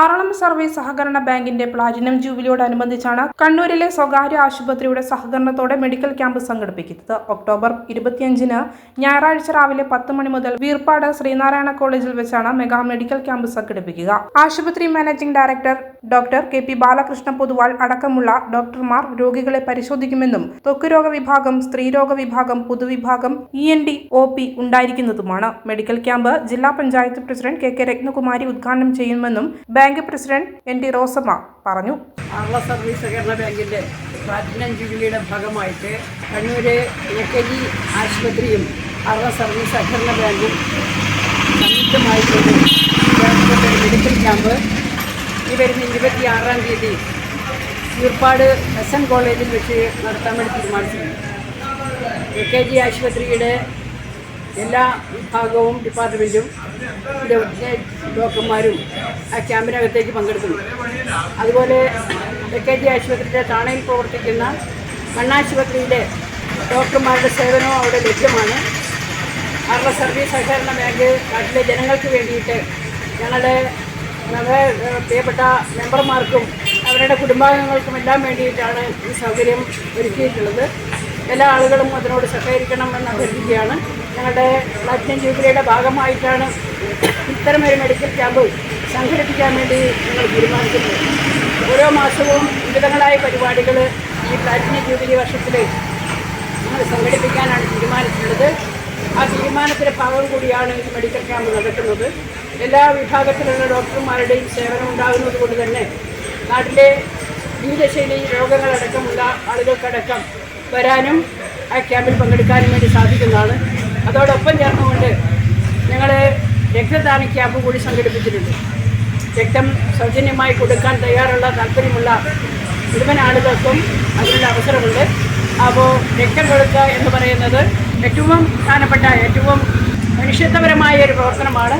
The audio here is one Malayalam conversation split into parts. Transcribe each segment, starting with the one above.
ആറളം സർവീസ് സഹകരണ ബാങ്കിന്റെ പ്ലാറ്റിനം ജൂബിലിയോടനുബന്ധിച്ചാണ് കണ്ണൂരിലെ സ്വകാര്യ ആശുപത്രിയുടെ സഹകരണത്തോടെ മെഡിക്കൽ ക്യാമ്പ് സംഘടിപ്പിക്കുന്നത്. ഒക്ടോബർ ഇരുപത്തിയഞ്ചിന് ഞായറാഴ്ച രാവിലെ പത്ത് മണി മുതൽ വീർപ്പാട് ശ്രീനാരായണ കോളേജിൽ വെച്ചാണ് മെഗാ മെഡിക്കൽ ക്യാമ്പ് സംഘടിപ്പിക്കുക. ആശുപത്രി managing director doctor K P Balakrishna Poduval അടക്കമുള്ള ഡോക്ടർമാർ രോഗികളെ പരിശോധിക്കുമെന്നും ത്വക്കുരോഗ വിഭാഗം സ്ത്രീരോഗ വിഭാഗം പൊതുവിഭാഗം E N D O P ഉണ്ടായിരിക്കുന്നതുമാണ്. Medical camp ജില്ലാ panchayat president K K Ratnakumari ഉദ്ഘാടനം ചെയ്യുമെന്നും bank president N T Rosamma പറഞ്ഞു. ആർള സർവീസ് സഹകരണ ബാങ്കിന്റെ പ്ലാറ്റിനം ജൂബിലിയുടെ ഭാഗമായിട്ട് കണ്ണൂര് എ കെ ജി ആശുപത്രിയും ആർള സർവീസ് സഹകരണ ബാങ്കും സംയുക്തമായി മെഡിക്കൽ ക്യാമ്പ്. ഈ വരുന്ന ഇരുപത്തി ആറാം തീയതി തീർപ്പാട് എസ് എൻ കോളേജിൽ വെച്ച് നടത്താൻ വേണ്ടി തീരുമാനിച്ചിട്ടുണ്ട്. എ കെ ജി ആശുപത്രിയുടെ എല്ലാ വിഭാഗവും ഡിപ്പാർട്ട്മെന്റും ഡോക്ടർമാരും ആ ക്യാമ്പിനകത്തേക്ക് പങ്കെടുക്കുന്നു. അതുപോലെ എ കെ ജി ആശുപത്രിയുടെ താണയിൽ പ്രവർത്തിക്കുന്ന മണ്ണാശുപത്രിയിലെ ഡോക്ടർമാരുടെ സേവനവും അവിടെ ലഭ്യമാണ്. അവരുടെ സർവീസ് സഹകരണ ബാങ്ക് നാട്ടിലെ ജനങ്ങൾക്ക് വേണ്ടിയിട്ട് ഞങ്ങളുടെ നമ്മുടെ പ്രിയപ്പെട്ട മെമ്പർമാർക്കും അവരുടെ കുടുംബാംഗങ്ങൾക്കും എല്ലാം വേണ്ടിയിട്ടാണ് ഈ സൗകര്യം ഒരുക്കിയിട്ടുള്ളത്. എല്ലാ ആളുകളും അതിനോട് സഹകരിക്കണം എന്ന് അഭ്യർത്ഥിക്കുകയാണ്. ഞങ്ങളുടെ പ്ലാറ്റിനം ജൂബിലിയുടെ ഭാഗമായിട്ടാണ് ഇത്തരമൊരു മെഡിക്കൽ ക്യാമ്പ് സംഘടിപ്പിക്കാൻ വേണ്ടി ഞങ്ങൾ തീരുമാനിക്കുന്നത്. ഓരോ മാസവും വിവിധങ്ങളായ പരിപാടികൾ ഈ പ്ലാറ്റിനം ജൂബിലി വർഷത്തിൽ ഞങ്ങൾ സംഘടിപ്പിക്കാനാണ് തീരുമാനിച്ചിട്ടുള്ളത്. ആ തീരുമാനത്തിന്റെ ഭാഗം കൂടിയാണ് ഈ മെഡിക്കൽ ക്യാമ്പ് നടക്കുന്നത്. എല്ലാ വിഭാഗത്തിലുള്ള ഡോക്ടർമാരുടെയും സേവനം ഉണ്ടാകുന്നത് കൊണ്ട് തന്നെ നാട്ടിലെ ജീവിതശൈലി രോഗങ്ങളടക്കമുള്ള ആളുകൾക്കടക്കം വരാനും ആ ക്യാമ്പിൽ പങ്കെടുക്കാനും വേണ്ടി സാധിക്കുന്നതാണ്. അതോടൊപ്പം ചേർന്നുകൊണ്ട് ഞങ്ങൾ രക്തദാന ക്യാമ്പ് കൂടി സംഘടിപ്പിച്ചിട്ടുണ്ട്. രക്തം സൗജന്യമായി കൊടുക്കാൻ തയ്യാറുള്ള താല്പര്യമുള്ള മുഴുവൻ ആളുകൾക്കും അതിനുള്ള അവസരമുണ്ട്. അപ്പോൾ രക്തം കൊടുക്കുക എന്ന് പറയുന്നത് ഏറ്റവും പ്രധാനപ്പെട്ട ഏറ്റവും മനുഷ്യത്വപരമായ ഒരു പ്രവർത്തനമാണ്.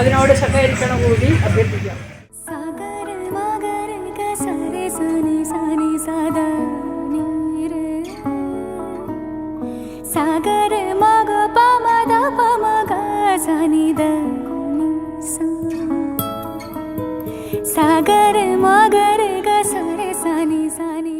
അതിനോട് സഹകരിക്കണം കൂടി അഭ്യർത്ഥിക്കാം. सागर मग पमद पमग सनिद सागर मगर ग सरे सनि सनि